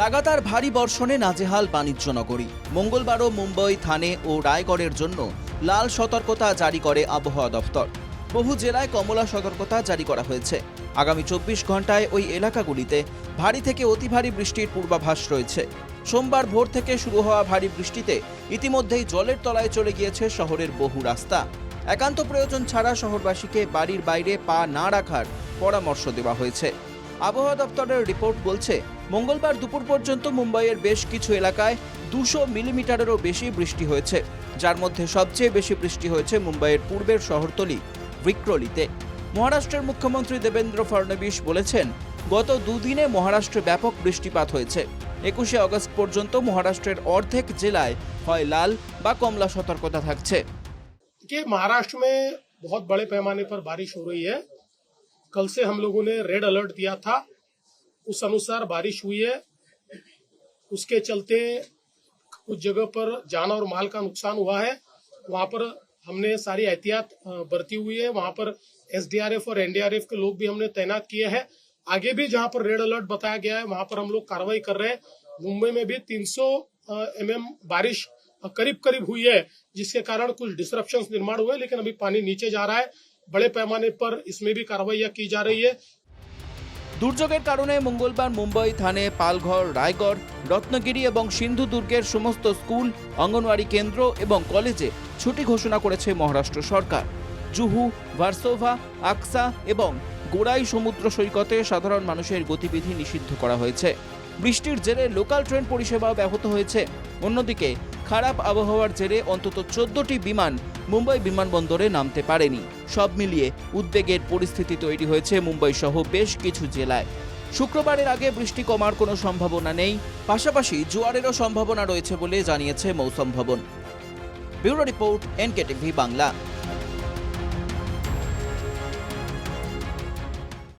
লাগাতার ভারী বর্ষণে নাজেহাল বাণিজ্য নগরী। মঙ্গলবারও মুম্বই, থানে ও রায়গড়ের জন্য লাল সতর্কতা জারি করে আবহাওয়া দফতর বহু জেলায় কমলা সতর্কতা জারি করা হয়েছে। আগামী চব্বিশ ঘন্টায় ওই এলাকাগুলিতে ভারী থেকে অতি ভারী বৃষ্টির পূর্বাভাস রয়েছে। সোমবার ভোর থেকে শুরু হওয়া ভারী বৃষ্টিতে ইতিমধ্যেই জলের তলায় চলে গিয়েছে শহরের বহু রাস্তা। একান্ত প্রয়োজন ছাড়া শহরবাসীকে বাড়ির বাইরে পা না রাখার পরামর্শ দেওয়া হয়েছে। আবহাওয়া দপ্তরের রিপোর্ট বলছে মঙ্গলবার দুপুর পর্যন্ত মুম্বাইয়ের বেশ কিছু এলাকায় দুশো মিলিমিটারেরও বেশি বৃষ্টি হয়েছে যার মধ্যে সবচেয়ে বেশি বৃষ্টি হয়েছে মুম্বাইয়ের পূর্বের শহরতলি ভিক্রোলিতে মহারাষ্ট্রের মুখ্যমন্ত্রী দেবেন্দ্র ফডনবিস বলেছেন গত দুদিনে মহারাষ্ট্রে ব্যাপক বৃষ্টিপাত হয়েছে একুশে আগস্ট পর্যন্ত মহারাষ্ট্রের অর্ধেক জেলায় হয় লাল বা কমলা সতর্কতা থাকছে कि महाराष्ट्र में बहुत बड़े पैमाने पर बारिश हो रही है कल से हम लोगों ने रेड अलर्ट दिया था। उस अनुसार बारिश हुई है। उसके चलते कुछ जगह पर जान और माल का नुकसान हुआ है। वहाँ पर हमने सारी एहतियात बरती हुई है। वहाँ पर एसडीआरएफ और एनडीआरएफ के लोग भी हमने तैनात किए हैं। आगे भी जहाँ पर रेड अलर्ट बताया गया है, वहाँ पर हम लोग कार्रवाई कर रहे हैं। मुंबई में भी 300 एमएम बारिश करीब करीब हुई है, जिसके कारण कुछ डिसरप्शन निर्माण हुए, लेकिन अभी पानी नीचे जा रहा है। बड़े पैमाने पर इसमें भी कार्रवाइयां की जा रही है দুর্যোগের কারণে মঙ্গলবার মুম্বাই থানে পালঘর রায়গড় রত্নগিরি এবং সিন্ধু দুর্গের সমস্ত স্কুল অঙ্গনওয়াড়ি কেন্দ্র এবং কলেজে ছুটি ঘোষণা করেছে মহারাষ্ট্র সরকার জুহু ভার্সোভা আকসা এবং গোড়াই সমুদ্র সৈকতে সাধারণ মানুষের গতিবিধি নিষিদ্ধ করা হয়েছে বৃষ্টির জেরে লোকাল ট্রেন পরিষেবাও ব্যাহত হয়েছে। অন্যদিকে, খারাপ আবহাওয়ার জেরে অন্তত চোদ্দটি বিমান মুম্বাই বিমানবন্দরে নামতে পারেনি। সব মিলিয়ে উদ্বেগের পরিস্থিতি তৈরি হয়েছে মুম্বাই সহ বেশ কিছু জেলায়। শুক্রবারের আগে বৃষ্টি কমার কোনো সম্ভাবনা নেই, পাশাপাশি জোয়ারেরও সম্ভাবনা রয়েছে বলে জানিয়েছে Mausam Bhavan. Bureau report NKTV Bangla.